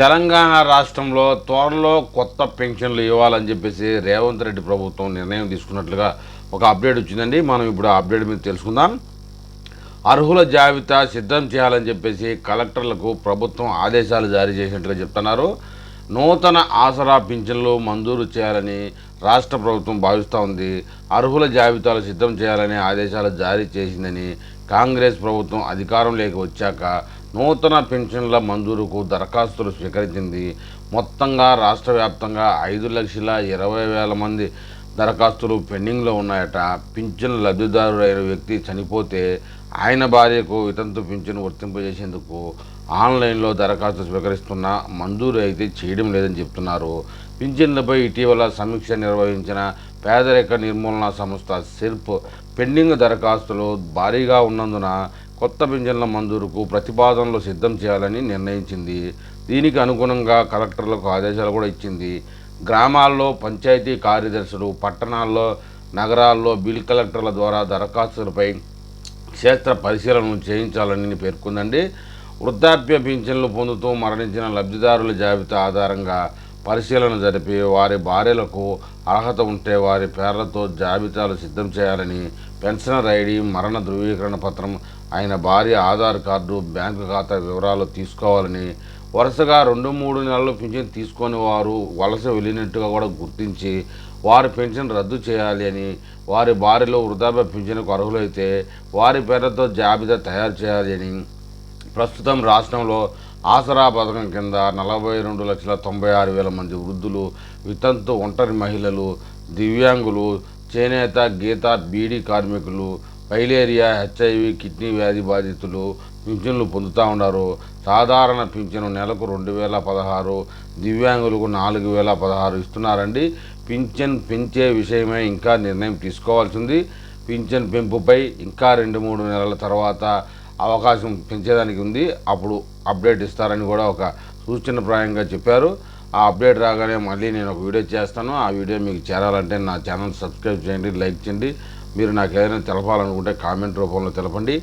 తెలంగాణ రాష్ట్రంలో త్వరలో కొత్త పెన్షన్లు ఇవ్వాలని చెప్పేసి రేవంత్ రెడ్డి ప్రభుత్వం నిర్ణయం తీసుకున్నట్లుగా ఒక అప్డేట్ వచ్చిందండి. మనం ఇప్పుడు ఆ అప్డేట్ మీద తెలుసుకుందాం. అర్హుల జాబితా సిద్ధం చేయాలని చెప్పేసి కలెక్టర్లకు ప్రభుత్వం ఆదేశాలు జారీ చేసినట్లుగా చెప్తున్నారు. నూతన ఆసరా పింఛన్లు మంజూరు చేయాలని రాష్ట్ర ప్రభుత్వం భావిస్తూ ఉంది. అర్హుల జాబితాలు సిద్ధం చేయాలని ఆదేశాలు జారీ చేసిందని కాంగ్రెస్ ప్రభుత్వం అధికారంలోకి వచ్చాక నూతన పెన్షన్ల మంజూరుకు దరఖాస్తులు స్వీకరించింది. మొత్తంగా రాష్ట్ర వ్యాప్తంగా ఐదు లక్షల ఇరవై వేల మంది దరఖాస్తులు పెండింగ్లో ఉన్నాయట. పింఛన్ లబ్ధిదారుడైన వ్యక్తి చనిపోతే ఆయన భార్యకు వితంతు పింఛను వర్తింపజేసేందుకు ఆన్లైన్లో దరఖాస్తు స్వీకరిస్తున్న మంజూరు అయితే చేయడం లేదని చెప్తున్నారు. పింఛన్లపై ఇటీవల సమీక్ష నిర్వహించిన పేదరిక నిర్మూలన సంస్థ సెర్ప్ పెండింగ్ దరఖాస్తులు భారీగా ఉన్నందున కొత్త పింఛన్ల మంజూరుకు ప్రతిపాదనలు సిద్ధం చేయాలని నిర్ణయించింది. దీనికి అనుగుణంగా కలెక్టర్లకు ఆదేశాలు కూడా ఇచ్చింది. గ్రామాల్లో పంచాయతీ కార్యదర్శులు పట్టణాల్లో నగరాల్లో బిల్ కలెక్టర్ల ద్వారా దరఖాస్తులపై క్షేత్ర పరిశీలన చేయించాలని పేర్కొందండి. వృద్ధాప్య పింఛన్లు పొందుతూ మరణించిన లబ్ధిదారుల జాబితా ఆధారంగా పరిశీలన జరిపి వారి భార్యలకు అర్హత ఉంటే వారి పేర్లతో జాబితాలు సిద్ధం చేయాలని పెన్షనర్ ఐడి మరణ ధృవీకరణ పత్రం ఆయన భార్య ఆధార్ కార్డు బ్యాంకు ఖాతా వివరాలు తీసుకోవాలని వరుసగా రెండు మూడు నెలలు పింఛన్ తీసుకొని వారు వలస వెళ్ళినట్టుగా కూడా గుర్తించి వారి పెన్షన్ రద్దు చేయాలి అని వారి భార్యలో వృద్ధాప్య పింఛన్కు అర్హులైతే వారి పేర్లతో జాబితా తయారు చేయాలి అని ప్రస్తుతం రాష్ట్రంలో ఆసరా పథకం కింద నలభై రెండు లక్షల తొంభై ఆరు వేల మంది వృద్ధులు వితంతు ఒంటరి మహిళలు దివ్యాంగులు చేనేత గీత బీడీ కార్మికులు పైలేరియా హెచ్ఐవి కిడ్నీ వ్యాధి బాధితులు పింఛన్లు పొందుతూ ఉన్నారు. సాధారణ పింఛను నెలకు రెండు వేల పదహారు దివ్యాంగులకు నాలుగు వేల పదహారు ఇస్తున్నారండి. పింఛన్ పెంచే విషయమై ఇంకా నిర్ణయం తీసుకోవాల్సింది. పింఛన్ పెంపుపై ఇంకా రెండు మూడు నెలల తర్వాత అవకాశం పెంచేదానికి ఉంది. అప్పుడు అప్డేట్ ఇస్తారని కూడా ఒక సూచనప్రాయంగా చెప్పారు. ఆ అప్డేట్ రాగానే మళ్ళీ నేను ఒక వీడియో చేస్తాను. ఆ వీడియో మీకు చేరాలంటే నా ఛానల్ సబ్స్క్రైబ్ చేయండి లైక్ చేయండి. మీరు నాకు ఏదైనా తెలపాలనుకుంటే కామెంట్ రూపంలో తెలపండి.